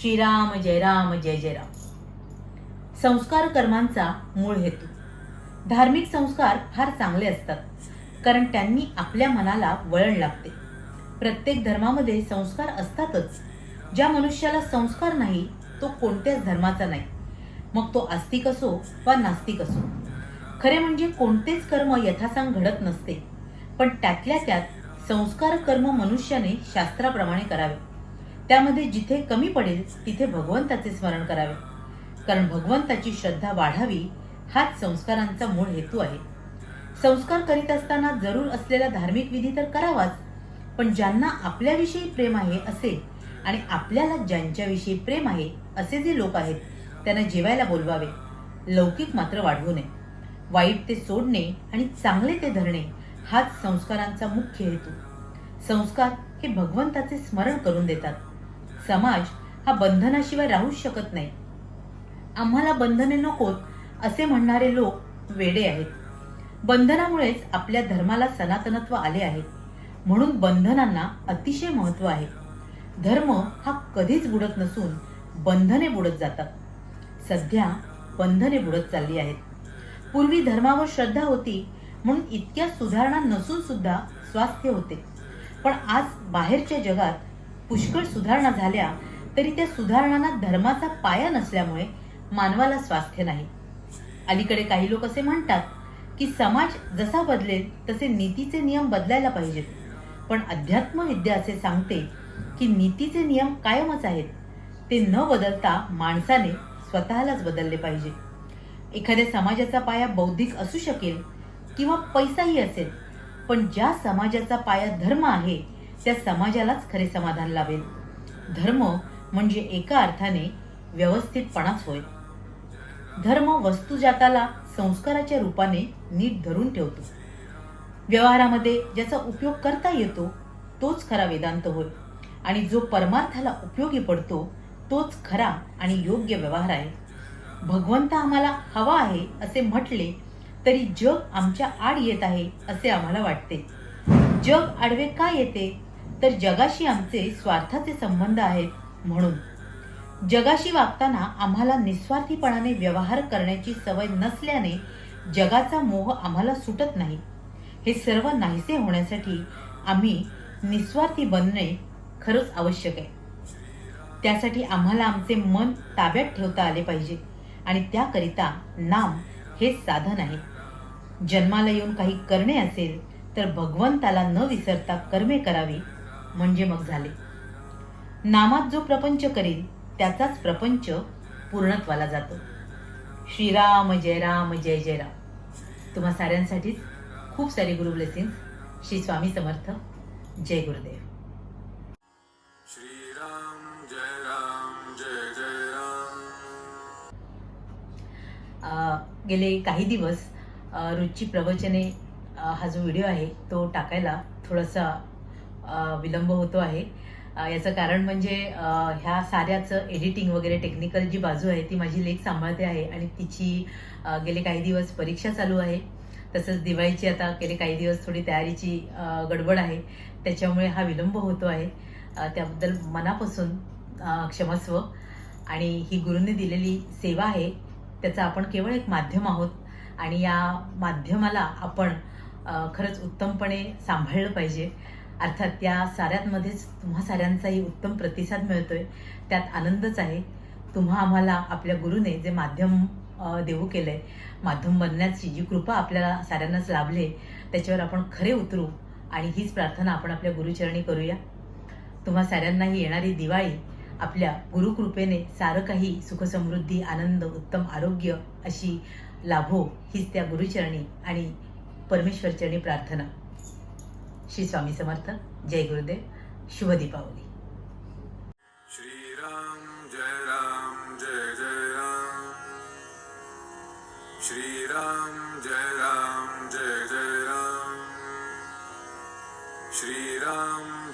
श्रीराम जय राम जय जय राम. संस्कार कर्मांचा मूळ हेतू. धार्मिक संस्कार फार चांगले असतात कारण त्यांनी आपल्या मनाला वळण लागते. प्रत्येक धर्मामध्ये संस्कार असतातच. ज्या मनुष्याला संस्कार नाही तो कोणत्याच धर्माचा नाही. मग तो आस्तिक असो वा नास्तिक असो. खरे म्हणजे कोणतेच कर्म यथासांग घडत नसते पण त्यातल्या त्यात संस्कार कर्म मनुष्याने शास्त्राप्रमाणे करावे. त्यामध्ये जिथे कमी पडेल तिथे भगवंताचे स्मरण करावे. कारण भगवंताची श्रद्धा वाढावी हाच संस्कारांचा मूळ हेतू आहे. संस्कार करीत असताना जरूर असलेला धार्मिक विधी तर करावाच पण ज्यांना आपल्याविषयी प्रेम आहे असे आणि आपल्याला ज्यांच्याविषयी प्रेम आहे असे जे लोक आहेत त्यांना जेवायला बोलवावे. लौकिक मात्र वाढवू नये. वाईट ते सोडणे आणि चांगले ते धरणे हाच संस्कारांचा मुख्य हेतू. संस्कार हे भगवंताचे स्मरण करून देतात. समाज हा बंधनाशिवाय राहूच शकत नाही. आम्हाला बंधने नकोत असे म्हणणारे लोक वेडे आहेत. बंधनामुळेच आपल्या धर्माला सनातनत्व आले आहे. म्हणून बंधनांना अतिशय महत्त्व आहे. धर्म हा कधीच बुडत नसून बंधने बुडत जातात. सध्या बंधने बुडत चालली आहेत. पूर्वी धर्मावर श्रद्धा होती म्हणून इतक्या सुधारणा नसून सुद्धा स्वास्थ्य होते. पण आज बाहेरच्या जगात पुष्कळ सुधारणा झाल्या तरी त्या सुधारणांना धर्माचा पाया नसल्यामुळे मानवाला स्वास्थ्य नाही. अलीकडे काही लोक असे म्हणतात की समाज जसा बदलेल तसे नीतीचे नियम बदलायला पाहिजेत. पण अध्यात्म विद्या असे सांगते की नीतीचे नियम कायमच आहेत. ते न बदलता माणसाने स्वतःलाच बदलले पाहिजे. एखाद्या समाजाचा पाया बौद्धिक असू शकेल किंवा पैसाही असेल पण ज्या समाजाचा पाया धर्म आहे त्या समाजालाच खरे समाधान लाभेल. धर्म म्हणजे एका अर्थाने व्यवस्थितपणाच होय. धर्म वस्तुजाताला संस्काराच्या रूपाने नीट धरून ठेवतो. व्यवहारामध्ये ज्याचा उपयोग करता येतो तोच खरा वेदांत होय. आणि जो परमार्थाला उपयोगी पडतो तोच खरा आणि योग्य व्यवहार आहे. भगवंत आम्हाला हवा आहे असे म्हटले तरी जग आमच्या आड येत आहे असे आम्हाला वाटते. जग आडवे का येते? तर जगाशी आमचे स्वार्थाचे संबंध आहेत म्हणून. जगाशी वागताना आम्हाला निस्वार्थीपणाने व्यवहार करण्याची सवय नसल्याने जगाचा मोह आम्हाला सुटत नाही. हे सर्व नाहीसे होण्यासाठी आम्ही निस्वार्थी बनणे खरंच आवश्यक आहे. त्यासाठी आम्हाला आमचे मन ताब्यात ठेवता आले पाहिजे आणि त्याकरिता नाम हे साधन आहे. जन्माला येऊन काही करणे असेल तर भगवंताला न विसरता कर्मे करावी. म्हणजे मग झाले. नामात जो प्रपंच करेल त्याचाच प्रपंच पूर्णत्वाला जातो. श्रीराम जय राम जय जय राम. तुम्हा साऱ्यांसाठीच खूप सारी गुरु ब्लेसिंग्स श्री स्वामी समर्थ. जय गुरुदेव. श्रीराम जय राम जय जय राम. अ, गेले काही दिवस रोजची प्रवचने हा जो व्हिडिओ आहे तो टाकायला थोडासा विलंब होतो आहे. याचं कारण म्हणजे ह्या साऱ्याचं एडिटिंग वगैरे टेक्निकल जी बाजू आहे ती माझी लेख सांभाळते आहे आणि तिची गेले काही दिवस परीक्षा चालू आहे. तसंच दिवाळीची आता गेले काही दिवस थोडी तयारीची गडबड आहे. त्याच्यामुळे हा विलंब होतो आहे. त्याबद्दल मनापासून क्षमस्व. आणि ही गुरूंनी दिलेली सेवा आहे त्याचं आपण केवळ एक माध्यम आहोत. आणि या माध्यमाला आपण खरंच उत्तमपणे सांभाळलं पाहिजे. अर्थात त्या साऱ्यांमध्येच तुम्हा साऱ्यांचाही उत्तम प्रतिसाद मिळतोय. त्यात आनंदच आहे. तुम्हा आम्हाला आपल्या गुरुने जे माध्यम देऊ देऊ केलंय माध्यम बनण्याची जी कृपा आपल्याला साऱ्यांनाच लाभले त्याच्यावर आपण खरे उतरू आणि हीच प्रार्थना आपण आपल्या गुरुचरणी करूया. तुम्हा साऱ्यांनाही येणारी दिवाळी आपल्या गुरुकृपेने सारं काही सुखसमृद्धी आनंद उत्तम आरोग्य अशी लाभो हीच त्या गुरुचरणी आणि परमेश्वरचरणी प्रार्थना. श्री स्वामी समर्थ जय गुरुदेव शुभ दीपावली. श्रीराम जय राम जय जय राम. श्रीराम जय राम जय जय राम. श्रीराम